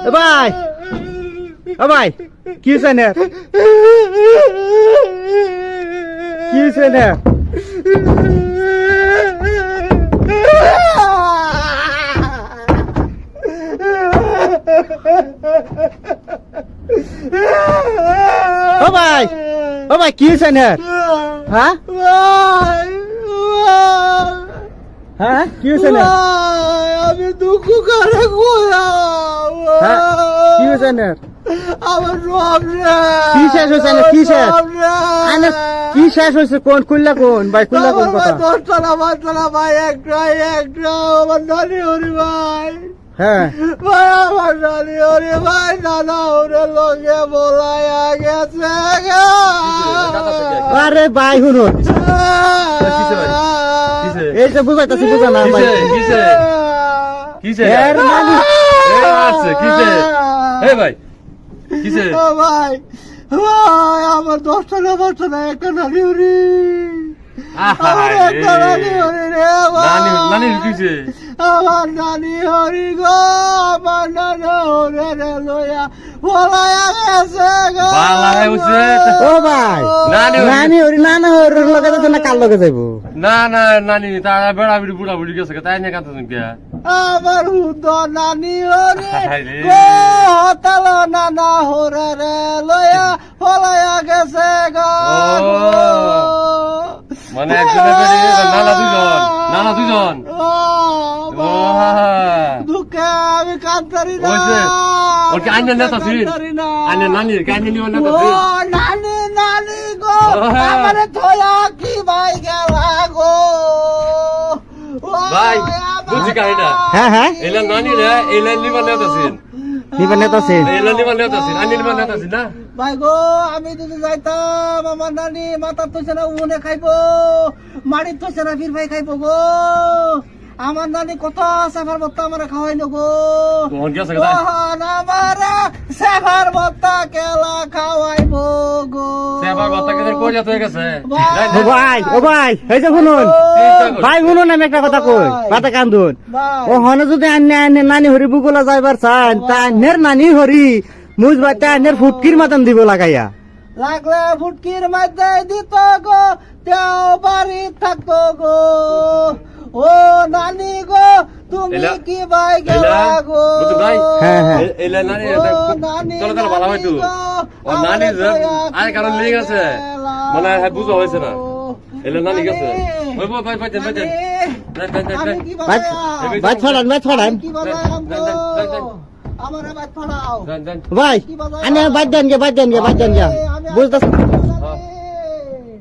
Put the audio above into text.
এ ভাই ও ভাই কি হয়েছে না কি হয়েছে না ও ভাই ও ভাই কি হয়েছে না হ্যাঁ হ্যাঁ কি হয়েছে না আমি দুঃখ করে হ্যাঁ কি হয়েছে না আমার সব কি শেষ হয়েছে না কি শেষ? আনে কি শেষ হয়েছে? কোন কুল্লা কোন? ভাই কুল্লা কোন কথা? দশতলা পাঁচতলা ভাই একটা একটা আমার নানি হরি ভাই। হ্যাঁ। ভাই আমার নানি হরি ভাই দাদা ওরে লগে বলাইয়া গেছে আরে ভাই ভাই? কিসে? এই যে বুঝাইতাছি বুঝা না ভাই। কিসে এর মানে এ আছে কিসে এ ভাই কিসে ও ভাই ভাই আমার দশটা না পাঁচটা না একটা নানি হরি আমার একটা নানি হরি রে নানি নানি কিসে আমার নানি হরি গো আমার নানি হরি রে ও ভাই নানি হরি- নানি হরি নানা হরির লগে যাইতো না কার লগে যাইবো? না না নানি তারা বেড়া বিড়ি বুড়া বুড়ি গেছে তাই নিয়ে কাঁদতে শুনতে আমার হুদ নানি হরি হতাল নানা হরে রে লইয়া বলাইয়া গেছে গো। মানে একজনের নানা দুজন নানা আমি কান্তারি না। ওর কি আইনের নেতা ছিল? আইনের নানির কাহিনী নিয়ে নেতা ও নানি নানি গো ও। আমারে থয়া কি ভাই গেলা গো? ভাই, আমার বুঝছি কাহিনীটা। হ্যাঁ হ্যাঁ। এলা নানি রে এলা নিবা নেতা ছিল নিবা নেতা আছে এলা নিবা নেতা ছিল আইনের নিবা নেতা ছিল না? ভাই গো আমি যদি যাইতাম আমার নানি মাথার তোছে না উনে খাইবো মাড়ির তোছে না ফির ভাই খাইবো গো। আমার নানি কত সাফার বত্তা আমার গেছে কথা? আমার সাফার বত্তা কেলা খাওয়াইবো গো। কথা কই যেতে গেছে? ভাই। ও ভাই ও ভাই এই যে শুনুন ভাই শুনুন আমি একটা কথা কই পাতে কান্দুন। ও হনে যদি আন্নে আন্নে নানি হরি বুকুলা যাইবার চান তা আন্নের নানি হরি মুজ বাচ্চা আন্নের ফুটকির মাতান দিব লাগাইয়া। লাগলে ফুটকির মধ্যে দিত গো তেও বাড়ি থাকতো গো। ও নানি গো তুমি কি ভাই গেলা গো? হ্যাঁ, হ্যাঁ। এলা নানি চলো চলো ভালো হয়তো। নানি গো, ও নানি আয় কারণ গেছে গেলা মানে হ্যাঁ বুঝো হয়েছে না। এলা নানি গেছে। ওই বই ভাই ভাই ভাই ভাই ভাই ভাই বাদ ছড়ান ছড়ান ভাই আনে বাদ দেন গে বাদ দেন গে বাদ দেন গে। বুঝতেছ